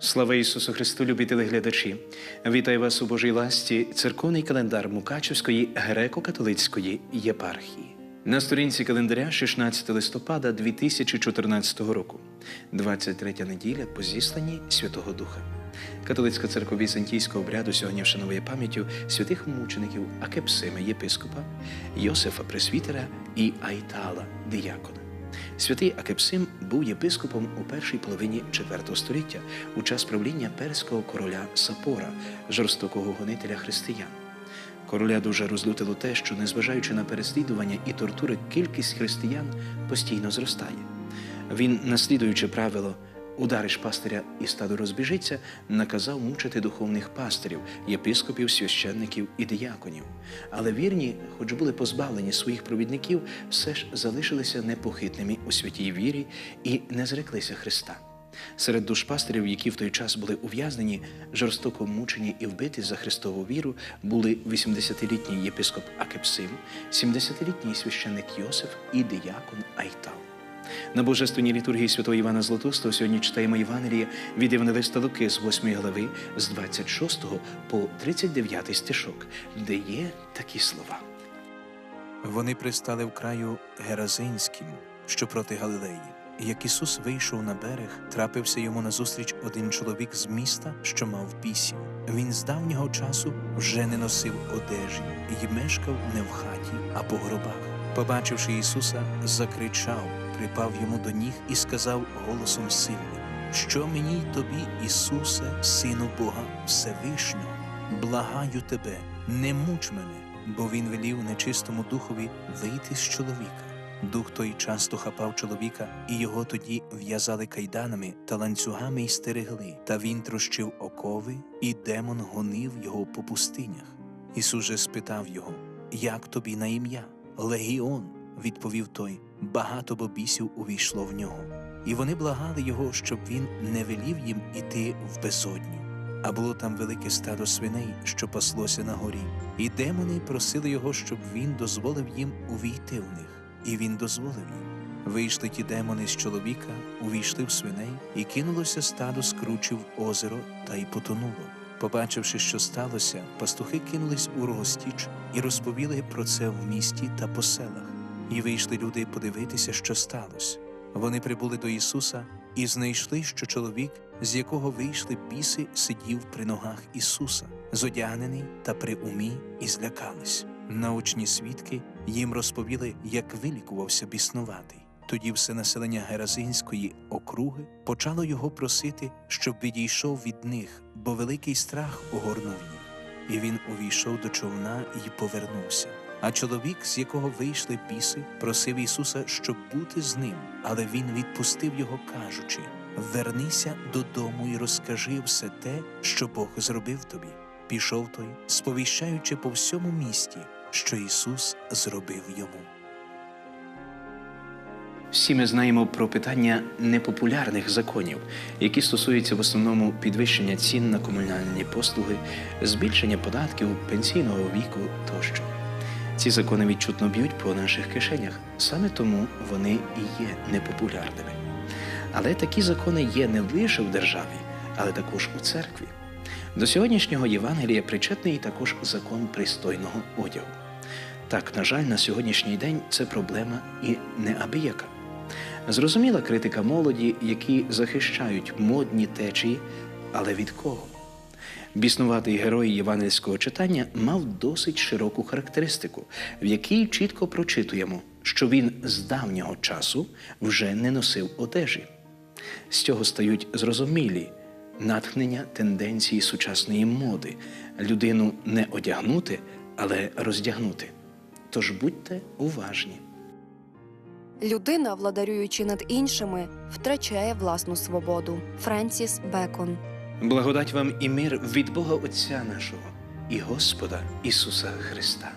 Слава Ісусу Христу, любі телеглядачі! Вітаю вас у Божій ласті, церковний календар Мукачівської греко-католицької єпархії. На сторінці календаря 16 листопада 2014 року, 23 неділя по зісланні Святого Духа. Католицька церква візантійського обряду сьогодні вшановує пам'яттю святих мучеників Акепсима єпископа, Йосифа Пресвітера і Айтала Діякона. Святий Акепсим був єпископом у першій половині IV століття у час правління перського короля Сапора, жорстокого гонителя християн. Короля дуже розлютило те, що, незважаючи на переслідування і тортури, кількість християн постійно зростає. Він, наслідуючи правило удариш пастиря і стадо розбіжиться, наказав мучити духовних пастирів, єпископів, священників і дияконів. Але вірні, хоч були позбавлені своїх провідників, все ж залишилися непохитними у святій вірі і не зреклися Христа. Серед душпастерів, які в той час були ув'язнені, жорстоко мучені і вбиті за Христову віру, були 80-літній єпископ Акепсим, 70-літній священник Йосиф і диякон Айтал. На божественній літургії святого Івана Златоустого сьогодні читаємо Євангеліє від Євангелиста Луки з 8 глави з 26 по 39 стишок, де є такі слова. Вони пристали в краю Геразинським, що проти Галилеї. Як Ісус вийшов на берег, трапився йому назустріч один чоловік з міста, що мав бісів. Він з давнього часу вже не носив одежі і мешкав не в хаті, а по гробах. Побачивши Ісуса, закричав, припав йому до ніг і сказав голосом сильним: Що мені й тобі, Ісусе, Сину Бога Всевишнього? Благаю тебе, не муч мене, бо він велів нечистому духові вийти з чоловіка. Дух той часто хапав чоловіка, і його тоді в'язали кайданами та ланцюгами й стерегли, та він трощив окови, і демон гонив його по пустинях. Ісус же спитав його: Як тобі на ім'я? Легіон, відповів той, багато бобісів увійшло в нього. І вони благали його, щоб він не велів їм іти в безодню. А було там велике стадо свиней, що паслося на горі, і демони просили його, щоб він дозволив їм увійти в них, і він дозволив їм. Вийшли ті демони з чоловіка, увійшли в свиней, і кинулося стадо скручі в озеро та й потонуло. Побачивши, що сталося, пастухи кинулись у розтіч і розповіли про це в місті та по селах. І вийшли люди подивитися, що сталося. Вони прибули до Ісуса і знайшли, що чоловік, з якого вийшли біси, сидів при ногах Ісуса, зодягнений та при умі, і злякались. Научні свідки їм розповіли, як вилікувався біснуватий. Тоді все населення Геразинської округи почало його просити, щоб відійшов від них, бо великий страх огорнув їх. І він увійшов до човна і повернувся. А чоловік, з якого вийшли біси, просив Ісуса, щоб бути з ним, але він відпустив його, кажучи: Вернися додому і розкажи все те, що Бог зробив тобі. Пішов той, сповіщаючи по всьому місті, що Ісус зробив йому. Всі ми знаємо про питання непопулярних законів, які стосуються в основному підвищення цін на комунальні послуги, збільшення податків, пенсійного віку тощо. Ці закони відчутно б'ють по наших кишенях, саме тому вони і є непопулярними. Але такі закони є не лише в державі, але також у церкві. До сьогоднішнього Євангелія причетний і також закон пристойного одягу. Так, на жаль, на сьогоднішній день це проблема і неабияка. Зрозуміла критика молоді, які захищають модні течії, але від кого? Біснуватий герой євангельського читання мав досить широку характеристику, в якій чітко прочитуємо, що він з давнього часу вже не носив одежі. З цього стають зрозумілі натхнення тенденції сучасної моди людину не одягнути, але роздягнути. Тож будьте уважні. Людина, владарюючи над іншими, втрачає власну свободу. Френсіс Бекон. Благодать вам і мир від Бога Отця нашого і Господа Ісуса Христа.